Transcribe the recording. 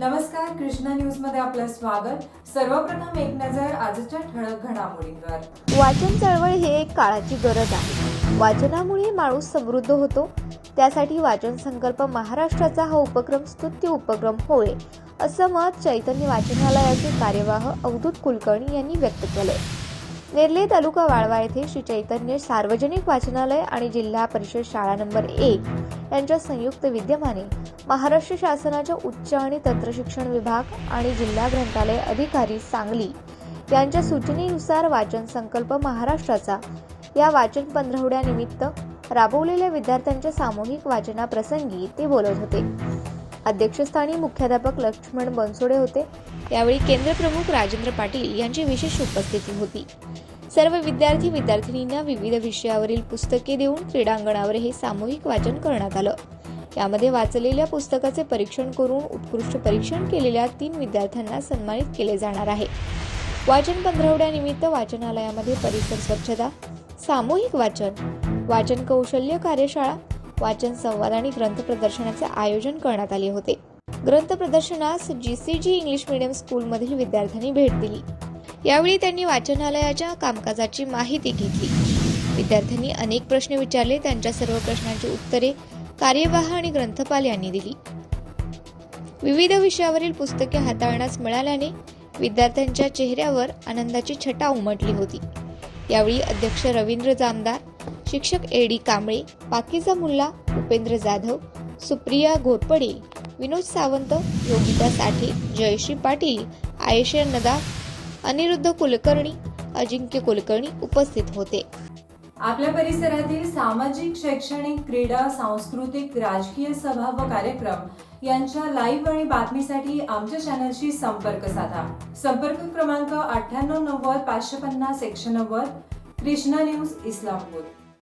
नमस्कार कृष्णा न्यूजमध्ये आपलं स्वागत. सर्वप्रथम एक नजर आजच्या ठळक घडामोडींवर. वाचन चळवळ ही एक काळाची गरज आहे. वाचनामुळे माणूस समृद्ध होतो. त्यासाठी वाचन संकल्प महाराष्ट्राचा हा उपक्रम स्तुत्य उपक्रम होय असं मत चैतन्य वाचनालयाचे कार्यवाह अवधूत कुलकर्णी यांनी व्यक्त केले नेरले तालुका वाळवा येथे श्री चैतन्य सार्वजनिक वाचनालय आणि जिल्हा परिषद शाळा नंबर एक यांच्या संयुक्त विद्यमाने महाराष्ट्र शासनाच्या उच्च आणि तंत्रशिक्षण विभाग आणि जिल्हा ग्रंथालय अधिकारी सांगली यांच्या सूचनेनुसार वाचन संकल्प महाराष्ट्राचा. या वाचन पंधरवड्यानिमित्त राबवलेल्या विद्यार्थ्यांच्या सामूहिक वाचनाप्रसंगी ते बोलत होते. अध्यक्षस्थानी मुख्याध्यापक लक्ष्मण बनसोडे होते. यावेळी केंद्रप्रमुख राजेंद्र पाटील यांची विशेष उपस्थिती होती. सर्व विद्यार्थी विद्यार्थिनींना विविध विषयावरील पुस्तके देऊन क्रीडांगणावर हे सामूहिक वाचन करण्यात आलं. यामध्ये वाचलेल्या पुस्तकाचे परीक्षण करून उत्कृष्ट परीक्षण केलेल्या तीन विद्यार्थ्यांना सन्मानित केले जाणार आहे. वाचन पंधरवड्यानिमित्त वाचनालयामध्ये परिसर स्वच्छता सामूहिक वाचन वाचन कौशल्य कार्यशाळा वाचन संवाद आणि ग्रंथ प्रदर्शनाचे आयोजन करण्यात आले होते. ग्रंथ प्रदर्शनास जी इंग्लिश मीडियम स्कूलमधील विद्यार्थ्यांनी भेट दिली. यावेळी त्यांनी वाचनालयाच्या कामकाजाची माहिती घेतली. विद्यार्थ्यांनी अनेक प्रश्न विचारले त्यांच्या सर्व प्रश्नांची उत्तरे कार्यवाह आणि ग्रंथपाल यांनी दिली. विविध विषयावरील पुस्तके हाताळण्यास मिळाल्याने विद्यार्थ्यांच्या चेहऱ्यावर आनंदाची छटा उमटली होती. यावेळी अध्यक्ष रवींद्र जामदार शिक्षक ए डी कांबळे पाकिजा मुल्ला उपेंद्र जाधव सुप्रिया घोरपडे विनोद सावंत योगिता साठे जयश्री पाटील आयशे नदा अनिरुद्ध कुलकर्णी अजिंक्य कुलकर्णी उपस्थित होते. आपल्या परिसरातील सामाजिक शैक्षणिक क्रीडा सांस्कृतिक राजकीय सभा व कार्यक्रम यांच्या लाईव्ह आणि बातमीसाठी आमच्या चॅनलशी संपर्क साधा. संपर्क क्रमांक अठ्ठ्याण्णव नव्वद पाचशे पन्नास एकशे नव्वद कृष्णा न्यूज इस्लामपूर.